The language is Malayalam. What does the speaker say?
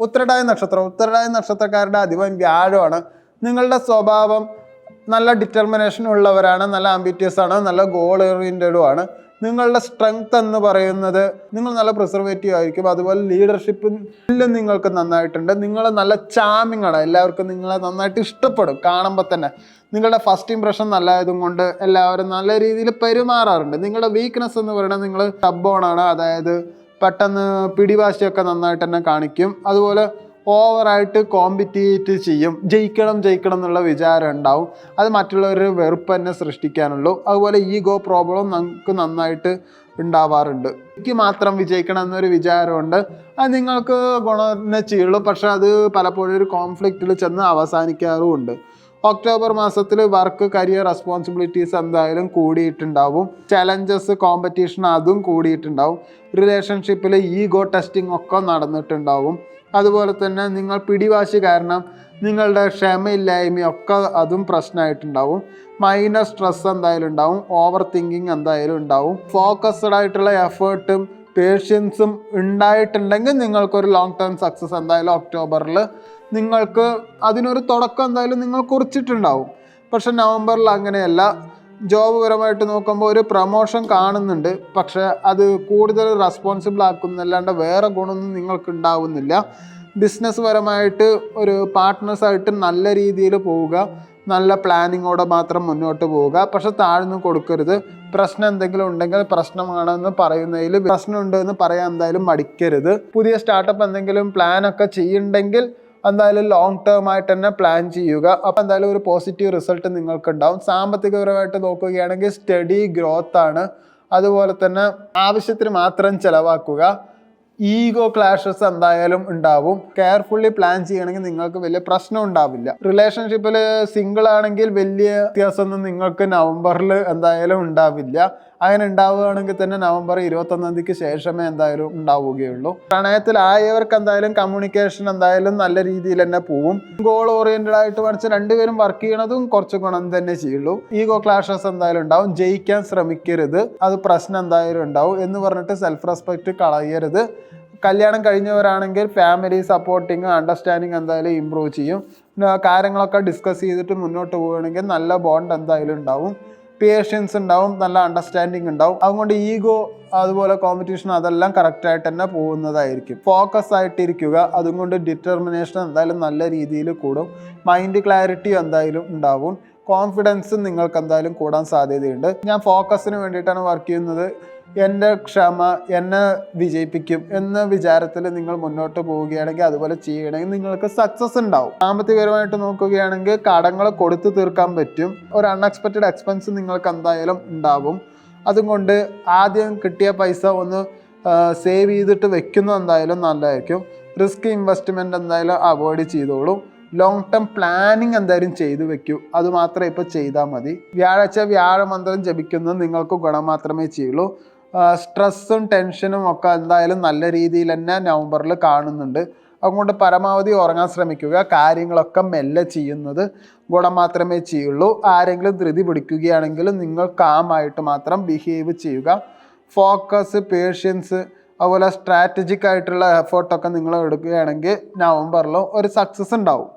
ഉത്തരടായ നക്ഷത്രം ഉത്തരടായ നക്ഷത്രക്കാരുടെ അധിപം വ്യാഴമാണ്. നിങ്ങളുടെ സ്വഭാവം നല്ല ഡിറ്റർമിനേഷൻ ഉള്ളവരാണ് നല്ല ആംബിറ്റിയസ് ആണ് നല്ല ഗോൾ ഓറിയന്റഡും ആണ്. നിങ്ങളുടെ സ്ട്രെങ്ത് എന്ന് പറയുന്നത് നിങ്ങൾ നല്ല പ്രിസർവേറ്റീവ് ആയിരിക്കും. അതുപോലെ ലീഡർഷിപ്പിലും നിങ്ങൾക്ക് നന്നായിട്ടുണ്ട്. നിങ്ങൾ നല്ല ചാമിങ് ആണ്. എല്ലാവർക്കും നിങ്ങളെ നന്നായിട്ട് ഇഷ്ടപ്പെടും കാണുമ്പോൾ തന്നെ. നിങ്ങളുടെ ഫസ്റ്റ് ഇംപ്രഷൻ നല്ലതും കൊണ്ട് എല്ലാവരും നല്ല രീതിയിൽ പെരുമാറാറുണ്ട്. നിങ്ങളുടെ വീക്ക്നെസ് എന്ന് പറയുന്നത് നിങ്ങൾ ടബോണാണ് അതായത് പെട്ടെന്ന് പിടിവാശിയൊക്കെ നന്നായിട്ട് തന്നെ കാണിക്കും. അതുപോലെ ഓവറായിട്ട് കോമ്പറ്റീറ്റ് ചെയ്യും. ജയിക്കണം ജയിക്കണം എന്നുള്ള വിചാരം ഉണ്ടാവും. അത് മറ്റുള്ളവരുടെ വെറുപ്പ് തന്നെ സൃഷ്ടിക്കാനുള്ളൂ. അതുപോലെ ഈഗോ പ്രോബ്ലം നമുക്ക് നന്നായിട്ട് ഉണ്ടാവാറുണ്ട്. എനിക്ക് മാത്രം വിജയിക്കണം എന്നൊരു വിചാരമുണ്ട്. അത് നിങ്ങൾക്ക് ഗുണം തന്നെ ചെയ്യുള്ളൂ പക്ഷെ അത് പലപ്പോഴും ഒരു കോൺഫ്ലിക്റ്റിൽ ചെന്ന് അവസാനിക്കാറുമുണ്ട്. ഒക്ടോബർ മാസത്തിൽ വർക്ക് കരിയർ റെസ്പോൺസിബിലിറ്റീസ് എന്തായാലും കൂടിയിട്ടുണ്ടാവും. ചലഞ്ചസ് കോമ്പറ്റീഷൻ അതും കൂടിയിട്ടുണ്ടാവും. റിലേഷൻഷിപ്പിൽ ഈഗോ ടെസ്റ്റിംഗ് ഒക്കെ നടന്നിട്ടുണ്ടാവും. അതുപോലെ തന്നെ നിങ്ങൾ പിടിവാശി കാരണം നിങ്ങളുടെ ക്ഷമയില്ലായ്മയൊക്കെ അതും പ്രശ്നമായിട്ടുണ്ടാവും. മൈനർ സ്ട്രെസ് എന്തായാലും ഉണ്ടാവും. ഓവർ തിങ്കിങ് എന്തായാലും ഉണ്ടാവും. ഫോക്കസ്ഡ് ആയിട്ടുള്ള എഫേർട്ടും പേഷ്യൻസും ഉണ്ടായിട്ടുണ്ടെങ്കിൽ നിങ്ങൾക്കൊരു ലോങ് ടേം സക്സസ് എന്തായാലും ഒക്ടോബറിൽ നിങ്ങൾക്ക് അതിനൊരു തുടക്കം എന്തായാലും നിങ്ങൾ കുറിച്ചിട്ടുണ്ടാവും. പക്ഷെ നവംബറിൽ അങ്ങനെയല്ല. ജോബ് പരമായിട്ട് നോക്കുമ്പോൾ ഒരു പ്രമോഷൻ കാണുന്നുണ്ട്. പക്ഷേ അത് കൂടുതൽ റെസ്പോൺസിബിൾ ആക്കുന്നല്ലാണ്ട് വേറെ ഗുണമൊന്നും നിങ്ങൾക്ക് ഉണ്ടാവുന്നില്ല ബിസിനസ് പരമായിട്ട് ഒരു പാർട്ട്നേഴ്സായിട്ട് നല്ല രീതിയിൽ പോവുക നല്ല പ്ലാനിങ്ങോടെ മാത്രം മുന്നോട്ട് പോവുക. പക്ഷെ താഴ്ന്നു കൊടുക്കരുത്. പ്രശ്നം എന്തെങ്കിലും ഉണ്ടെങ്കിൽ പ്രശ്നമാണെന്ന് പറയുന്നതിൽ പ്രശ്നമുണ്ട് എന്ന് പറയാൻ എന്തായാലും മടിക്കരുത്. പുതിയ സ്റ്റാർട്ടപ്പ് എന്തെങ്കിലും പ്ലാൻ ഒക്കെ ചെയ്യുന്നുണ്ടെങ്കിൽ എന്തായാലും ലോങ് ടേം ആയിട്ട് തന്നെ പ്ലാൻ ചെയ്യുക. അപ്പോൾ എന്തായാലും ഒരു പോസിറ്റീവ് റിസൾട്ട് നിങ്ങൾക്ക് ഉണ്ടാവും സാമ്പത്തികപരമായിട്ട് നോക്കുകയാണെങ്കിൽ സ്റ്റഡി ഗ്രോത്ത് ആണ്. അതുപോലെ തന്നെ ആവശ്യത്തിന് മാത്രം ചിലവാക്കുക. ഈഗോ ക്ലാഷസ് എന്തായാലും ഉണ്ടാവും. കെയർഫുള്ളി പ്ലാൻ ചെയ്യണമെങ്കിൽ നിങ്ങൾക്ക് വലിയ പ്രശ്നം ഉണ്ടാവില്ല. റിലേഷൻഷിപ്പിൽ സിംഗിൾ ആണെങ്കിൽ വലിയ വ്യത്യാസമൊന്നും നിങ്ങൾക്ക് നവംബറിൽ എന്തായാലും ഉണ്ടാവില്ല. അങ്ങനെ ഉണ്ടാവുകയാണെങ്കിൽ തന്നെ നവംബർ ഇരുപത്തൊന്നാം തീയതിക്ക് ശേഷമേ എന്തായാലും ഉണ്ടാവുകയുള്ളൂ. പ്രണയത്തിലായവർക്ക് എന്തായാലും കമ്മ്യൂണിക്കേഷൻ എന്തായാലും നല്ല രീതിയിൽ തന്നെ പോവും. ഗോൾ ഓറിയന്റഡ് ആയിട്ട് പഠിച്ച രണ്ടുപേരും വർക്ക് ചെയ്യണതും കുറച്ച് ഗുണം തന്നെ ചെയ്യുള്ളൂ. ഈഗോ ക്ലാഷസ് എന്തായാലും ഉണ്ടാവും. ജയിക്കാൻ ശ്രമിക്കരുത്. അത് പ്രശ്നം എന്തായാലും ഉണ്ടാവും എന്ന് പറഞ്ഞിട്ട് സെൽഫ് റെസ്പെക്റ്റ് കളയരുത്. കല്യാണം കഴിഞ്ഞവരാണെങ്കിൽ ഫാമിലി സപ്പോർട്ടിങ് അണ്ടർസ്റ്റാൻഡിങ് എന്തായാലും ഇമ്പ്രൂവ് ചെയ്യും. കാര്യങ്ങളൊക്കെ ഡിസ്കസ് ചെയ്തിട്ട് മുന്നോട്ട് പോവുകയാണെങ്കിൽ നല്ല ബോണ്ട് എന്തായാലും ഉണ്ടാവും. പേഷ്യൻസ് ഉണ്ടാവും നല്ല അണ്ടർസ്റ്റാൻഡിങ് ഉണ്ടാവും. അതുകൊണ്ട് ഈഗോ അതുപോലെ കോമ്പറ്റീഷൻ അതെല്ലാം കറക്റ്റായിട്ട് തന്നെ പോകുന്നതായിരിക്കും. ഫോക്കസ് ആയിട്ടിരിക്കുക അതുകൊണ്ട് ഡിറ്റർമിനേഷൻ എന്തായാലും നല്ല രീതിയിൽ കൂടും. മൈൻഡ് ക്ലാരിറ്റി എന്തായാലും ഉണ്ടാവും. കോൺഫിഡൻസും നിങ്ങൾക്ക് എന്തായാലും കൂടാൻ സാധ്യതയുണ്ട്. ഞാൻ ഫോക്കസിന് വേണ്ടിയിട്ടാണ് വർക്ക് ചെയ്യുന്നത്. എന്റെ ക്ഷമ എന്നെ വിജയിപ്പിക്കും എന്ന വിചാരത്തിൽ നിങ്ങൾ മുന്നോട്ട് പോവുകയാണെങ്കിൽ അതുപോലെ ചെയ്യണമെങ്കിൽ നിങ്ങൾക്ക് സക്സസ് ഉണ്ടാവും. സാമ്പത്തികപരമായിട്ട് നോക്കുകയാണെങ്കിൽ കടങ്ങൾ കൊടുത്തു തീർക്കാൻ പറ്റും. ഒരു അൺഎക്സ്പെക്റ്റഡ് എക്സ്പെൻസ് നിങ്ങൾക്ക് എന്തായാലും ഉണ്ടാവും. അതുകൊണ്ട് ആദ്യം കിട്ടിയ പൈസ ഒന്ന് സേവ് ചെയ്തിട്ട് വെക്കുന്നത് എന്തായാലും നല്ലതായിരിക്കും. റിസ്ക് ഇൻവെസ്റ്റ്മെന്റ് എന്തായാലും അവോയ്ഡ് ചെയ്തോളൂ. ലോങ് ടേം പ്ലാനിങ് എന്തായാലും ചെയ്തു വെക്കൂ. അത് മാത്രമേ ഇപ്പോൾ ചെയ്താൽ മതി. വ്യാഴാഴ്ച വ്യാഴമന്ത്രം ജപിക്കുന്നത് നിങ്ങൾക്ക് ഗുണം മാത്രമേ ചെയ്യുള്ളൂ. സ്ട്രെസ്സും ടെൻഷനും ഒക്കെ എന്തായാലും നല്ല രീതിയിൽ തന്നെ നവംബറിൽ കാണുന്നുണ്ട്. അതുകൊണ്ട് പരമാവധി ഉറങ്ങാൻ ശ്രമിക്കുക കാര്യങ്ങളൊക്കെ മെല്ലെ ചെയ്യുന്നത് ഗുണം മാത്രമേ ചെയ്യുള്ളൂ. ആരെങ്കിലും ധൃതി പിടിക്കുകയാണെങ്കിൽ നിങ്ങൾ കാമായിട്ട് മാത്രം ബിഹേവ് ചെയ്യുക. ഫോക്കസ് പേഷ്യൻസ് അതുപോലെ സ്ട്രാറ്റജിക് ആയിട്ടുള്ള എഫേർട്ടൊക്കെ നിങ്ങൾ എടുക്കുകയാണെങ്കിൽ നവംബറിലും ഒരു സക്സസ് ഉണ്ടാവും.